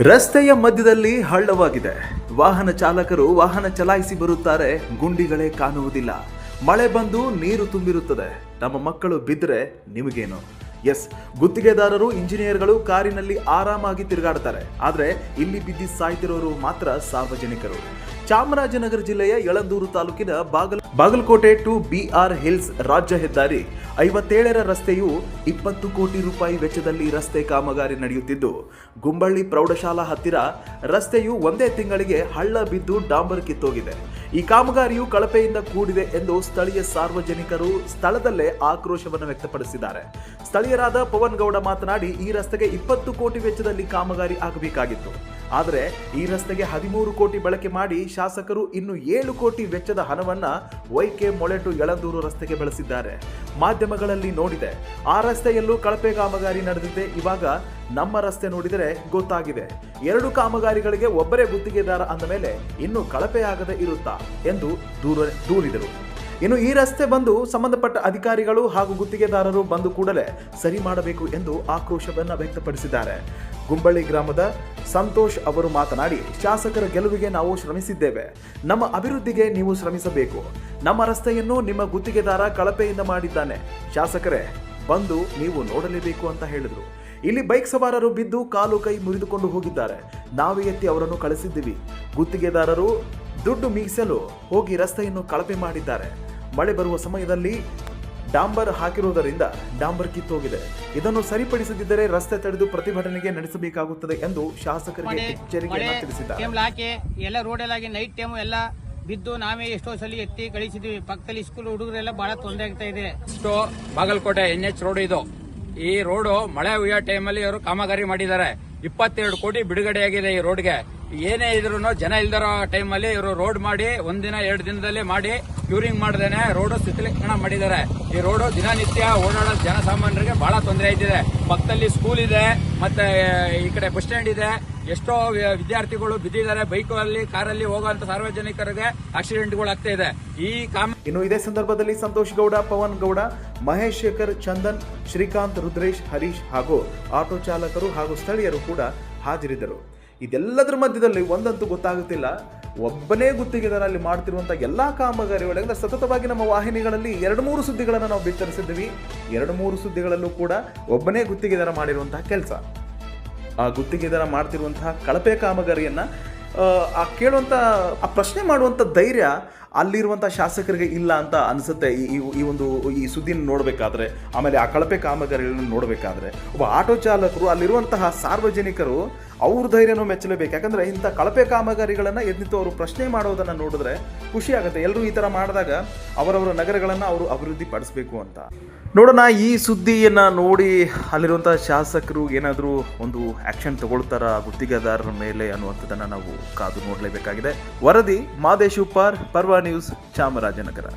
ರಸ್ತೆಯ ಮಧ್ಯದಲ್ಲಿ ಹಳ್ಳವಾಗಿದೆ. ವಾಹನ ಚಾಲಕರು ವಾಹನ ಚಲಾಯಿಸಿ ಬರುತ್ತಾರೆ. ಗುಂಡಿಗಳೇ ಕಾಣುವುದಿಲ್ಲ. ಮಳೆ ಬಂದು ನೀರು ತುಂಬಿರುತ್ತದೆ. ನಮ್ಮ ಮಕ್ಕಳು ಬಿದ್ದರೆ ನಿಮಗೇನು? ಎಸ್, ಗುತ್ತಿಗೆದಾರರು, ಇಂಜಿನಿಯರ್ಗಳು ಕಾರಿನಲ್ಲಿ ಆರಾಮಾಗಿ ತಿರುಗಾಡ್ತಾರೆ. ಆದರೆ ಇಲ್ಲಿ ಬಿದ್ದಿ ಸಾಯ್ತಿರೋರು ಮಾತ್ರ ಸಾರ್ವಜನಿಕರು. ಚಾಮರಾಜನಗರ ಜಿಲ್ಲೆಯ ಯಳಂದೂರು ತಾಲೂಕಿನ ಬಾಗಲ Bagalkote to B R Hills ರಾಜ್ಯ ಹೆದ್ದಾರಿ ಐವತ್ತೇಳರ ರಸ್ತೆಯು ಇಪ್ಪತ್ತು ಕೋಟಿ ರೂಪಾಯಿ ವೆಚ್ಚದಲ್ಲಿ ರಸ್ತೆ ಕಾಮಗಾರಿ ನಡೆಯುತ್ತಿದ್ದು, ಗುಂಬಳ್ಳಿ ಪ್ರೌಢಶಾಲಾ ಹತ್ತಿರ ರಸ್ತೆಯು ಒಂದೇ ತಿಂಗಳಿಗೆ ಹಳ್ಳ ಬಿದ್ದು ಡಾಂಬರ್ ಕಿತ್ತೋಗಿದೆ ಈ ಕಾಮಗಾರಿಯು ಕಳಪೆಯಿಂದ ಕೂಡಿದೆ ಎಂದು ಸ್ಥಳೀಯ ಸಾರ್ವಜನಿಕರು ಸ್ಥಳದಲ್ಲೇ ಆಕ್ರೋಶವನ್ನು ವ್ಯಕ್ತಪಡಿಸಿದ್ದಾರೆ. ಸ್ಥಳೀಯರಾದ ಪವನ್ ಗೌಡ ಮಾತನಾಡಿ, ಈ ರಸ್ತೆಗೆ ಇಪ್ಪತ್ತು ಕೋಟಿ ವೆಚ್ಚದಲ್ಲಿ ಕಾಮಗಾರಿ ಆಗಬೇಕಾಗಿತ್ತು. ಆದರೆ ಈ ರಸ್ತೆಗೆ ಹದಿಮೂರು ಕೋಟಿ ಬಳಕೆ ಮಾಡಿ ಶಾಸಕರು ಇನ್ನು ಏಳು ಕೋಟಿ ವೆಚ್ಚದ ಹಣವನ್ನ ವೈಕೆ ಮೊಳೆಟು ಯಳಂದೂರು ರಸ್ತೆಗೆ ಬಳಸಿದ್ದಾರೆ. ಮಾಧ್ಯಮಗಳಲ್ಲಿ ನೋಡಿದೆ, ಆ ರಸ್ತೆಯಲ್ಲೂ ಕಳಪೆ ಕಾಮಗಾರಿ ನಡೆದಿದೆ. ಇವಾಗ ನಮ್ಮ ರಸ್ತೆ ನೋಡಿದರೆ ಗೊತ್ತಾಗಿದೆ. ಎರಡು ಕಾಮಗಾರಿಗಳಿಗೆ ಒಬ್ಬರೇ ಗುತ್ತಿಗೆದಾರ ಅಂದ ಮೇಲೆ ಇನ್ನು ಕಳಪೆ ಇರುತ್ತಾ ಎಂದು ದೂರ ದೂರಿದರು. ಇನ್ನು ಈ ರಸ್ತೆ ಬಂದು ಸಂಬಂಧಪಟ್ಟ ಅಧಿಕಾರಿಗಳು ಹಾಗೂ ಗುತ್ತಿಗೆದಾರರು ಬಂದು ಕೂಡಲೇ ಸರಿ ಮಾಡಬೇಕು ಎಂದು ಆಕ್ರೋಶವನ್ನು ವ್ಯಕ್ತಪಡಿಸಿದ್ದಾರೆ. ಗುಂಬಳ್ಳಿ ಗ್ರಾಮದ ಸಂತೋಷ್ ಅವರು ಮಾತನಾಡಿ, ಶಾಸಕರ ಗೆಲುವಿಗೆ ನಾವು ಶ್ರಮಿಸಿದ್ದೇವೆ. ನಮ್ಮ ಅಭಿವೃದ್ಧಿಗೆ ನೀವು ಶ್ರಮಿಸಬೇಕು. ನಮ್ಮ ರಸ್ತೆಯನ್ನು ನಿಮ್ಮ ಗುತ್ತಿಗೆದಾರ ಕಳಪೆಯಿಂದ ಮಾಡಿದ್ದಾನೆ. ಶಾಸಕರೇ, ಬಂದು ನೀವು ನೋಡಲೇಬೇಕು ಅಂತ ಹೇಳಿದರು. ಇಲ್ಲಿ ಬೈಕ್ ಸವಾರರು ಬಿದ್ದು ಕಾಲು ಕೈ ಮುರಿದುಕೊಂಡು ಹೋಗಿದ್ದಾರೆ. ನಾವು ಎತ್ತಿ ಅವರನ್ನು ಕಳಿಸಿದ್ದೀವಿ. ಗುತ್ತಿಗೆದಾರರು ದುಡ್ಡು ಮೀಸಲು ಹೋಗಿ ರಸ್ತೆಯನ್ನು ಕಳಪೆ ಮಾಡಿದ್ದಾರೆ. ಮಳೆ ಬರುವ ಸಮಯದಲ್ಲಿ ಡಾಂಬರ್ ಹಾಕಿರುವುದರಿಂದ ಡಾಂಬರ್ ಕಿತ್ತೋಗಿದೆ. ಇದನ್ನು ಸರಿಪಡಿಸದಿದ್ದರೆ ರಸ್ತೆ ತಡೆದು ಪ್ರತಿಭಟನೆಗೆ ನಡೆಸಬೇಕಾಗುತ್ತದೆ ಎಂದು ಶಾಸಕರಿಗೆ ಎಚ್ಚರಿಕೆ ಎಚ್ಚರಿಕೆಯನ್ನು ತಿಳಿಸಿದ್ದಾರೆ. ಎಲ್ಲ ರೋಡಲ್ಲಾಗಿ ನೈಟ್ ಟೈಮ್ ಎಲ್ಲ ಬಿದ್ದು ನಾವೇ ಎಷ್ಟೋ ಸಲ ಎತ್ತಿ ಕಳಿಸಿದ್ವಿ. ಪಕ್ಕದಲ್ಲಿ ಸ್ಕೂಲ್ ಹುಡುಗರೆಲ್ಲ ಬಹಳ ತೊಂದರೆ ಆಗ್ತಾ ಇದೆ. ಇಷ್ಟು ಬಾಗಲಕೋಟೆ ಎನ್ ಎಚ್ ರೋಡ್ ಇದು. ಈ ರೋಡ್ ಮಳೆ ಹುಯ್ಯೋ ಟೈಮಲ್ಲಿ ಇವರು ಕಾಮಗಾರಿ ಮಾಡಿದ್ದಾರೆ. ಇಪ್ಪತ್ತೆರಡು ಕೋಟಿ ಬಿಡುಗಡೆಯಾಗಿದೆ ಈ ರೋಡ್ಗೆ ಏನೇ ಇದ್ರು ಜನ ಇಲ್ದಿರೋ ಟೈಮಲ್ಲಿ ಇವರು ರೋಡ್ ಮಾಡಿ ಒಂದಿನ ಎರಡು ದಿನದಲ್ಲಿ ಮಾಡಿ ಕ್ಯೂರಿಂಗ್ ಮಾಡ್ದೇನೆ ರೋಡ್ ಶಿಥಿಲೀಕರಣ ಮಾಡಿದ್ದಾರೆ. ಈ ರೋಡು ದಿನನಿತ್ಯ ಓಡಾಡೋ ಜನಸಾಮಾನ್ಯರಿಗೆ ಬಹಳ ತೊಂದರೆ ಆಯ್ತಿದೆ. ಪಕ್ಕದಲ್ಲಿ ಸ್ಕೂಲ್ ಇದೆ, ಮತ್ತೆ ಈ ಕಡೆ ಬಸ್ ಸ್ಟ್ಯಾಂಡ್ ಇದೆ. ಎಷ್ಟೋ ವಿದ್ಯಾರ್ಥಿಗಳು ಬಿದ್ದಿದ್ದಾರೆ ಬೈಕಲ್ಲಿ ಕಾರಲ್ಲಿ ಹೋಗುವಂತ ಸಾರ್ವಜನಿಕರಿಗೆ ಆಕ್ಸಿಡೆಂಟ್ಗಳು ಆಗ್ತಾ ಇದೆ. ಈ ಕಾಮ ಇನ್ನು ಇದೇ ಸಂದರ್ಭದಲ್ಲಿ ಸಂತೋಷ್ ಗೌಡ, ಪವನ್ ಗೌಡ, ಮಹೇಶ್ ಶೇಖರ್, ಚಂದನ್, ಶ್ರೀಕಾಂತ್, ರುದ್ರೇಶ್, ಹರೀಶ್ ಹಾಗೂ ಆಟೋ ಚಾಲಕರು ಹಾಗೂ ಸ್ಥಳೀಯರು ಕೂಡ ಹಾಜರಿದ್ದರು. ಇದೆಲ್ಲದರ ಮಧ್ಯದಲ್ಲಿ ಒಂದಂತೂ ಗೊತ್ತಾಗುತ್ತಿಲ್ಲ. ಒಬ್ಬನೇ ಗುತ್ತಿಗೆದಾರ ಅಲ್ಲಿ ಮಾಡ್ತಿರುವಂಥ ಎಲ್ಲ ಕಾಮಗಾರಿ ಒಳಗೆ ಸತತವಾಗಿ ನಮ್ಮ ವಾಹಿನಿಗಳಲ್ಲಿ ಎರಡು ಮೂರು ಸುದ್ದಿಗಳನ್ನು ನಾವು ಬಿತ್ತರಿಸಿದ್ದೀವಿ. ಎರಡು ಮೂರು ಸುದ್ದಿಗಳಲ್ಲೂ ಕೂಡ ಒಬ್ಬನೇ ಗುತ್ತಿಗೆದಾರ ಮಾಡಿರುವಂತಹ ಕೆಲಸ. ಆ ಗುತ್ತಿಗೆದಾರ ಮಾಡ್ತಿರುವಂತಹ ಕಳಪೆ ಕಾಮಗಾರಿಯನ್ನ ಆ, ಕೇಳುವಂಥ ಆ ಪ್ರಶ್ನೆ ಮಾಡುವಂಥ ಧೈರ್ಯ ಅಲ್ಲಿರುವಂಥ ಶಾಸಕರಿಗೆ ಇಲ್ಲ ಅಂತ ಅನಿಸುತ್ತೆ. ಈ ಈ- ಈ ಒಂದು ಈ ಸುದ್ದಿನ ನೋಡಬೇಕಾದ್ರೆ ಆಮೇಲೆ ಆ ಕಳಪೆ ಕಾಮಗಾರಿಗಳನ್ನು ನೋಡಬೇಕಾದ್ರೆ ಒಬ್ಬ ಆಟೋ ಚಾಲಕರು ಅಲ್ಲಿರುವಂತಹ ಸಾರ್ವಜನಿಕರು ಅವ್ರ ಧೈರ್ಯನೂ ಮೆಚ್ಚಲೇಬೇಕು. ಯಾಕಂದ್ರೆ ಇಂಥ ಕಳಪೆ ಕಾಮಗಾರಿಗಳನ್ನು ಎದ್ನಿತ್ತು ಅವರು ಪ್ರಶ್ನೆ ಮಾಡೋದನ್ನು ನೋಡಿದ್ರೆ ಖುಷಿ ಆಗುತ್ತೆ. ಎಲ್ಲರೂ ಈ ಥರ ಮಾಡಿದಾಗ ಅವರವರ ನಗರಗಳನ್ನು ಅವರು ಅಭಿವೃದ್ಧಿ ಪಡಿಸ್ಬೇಕು ಅಂತ. ನೋಡೋಣ, ಈ ಸುದ್ದಿಯನ್ನು ನೋಡಿ ಅಲ್ಲಿರುವಂಥ ಶಾಸಕರು ಏನಾದರೂ ಒಂದು ಆ್ಯಕ್ಷನ್ ತಗೊಳ್ತಾರ ಗುತ್ತಿಗೆದಾರರ ಮೇಲೆ ಅನ್ನುವಂಥದ್ದನ್ನು ನಾವು ಕಾದು ನೋಡಲೇಬೇಕಾಗಿದೆ. ವರದಿ, ಮಾದೇಶ್ ಉಪ್ಪಾರ್, ಪರ್ವ ನ್ಯೂಸ್, ಚಾಮರಾಜನಗರ.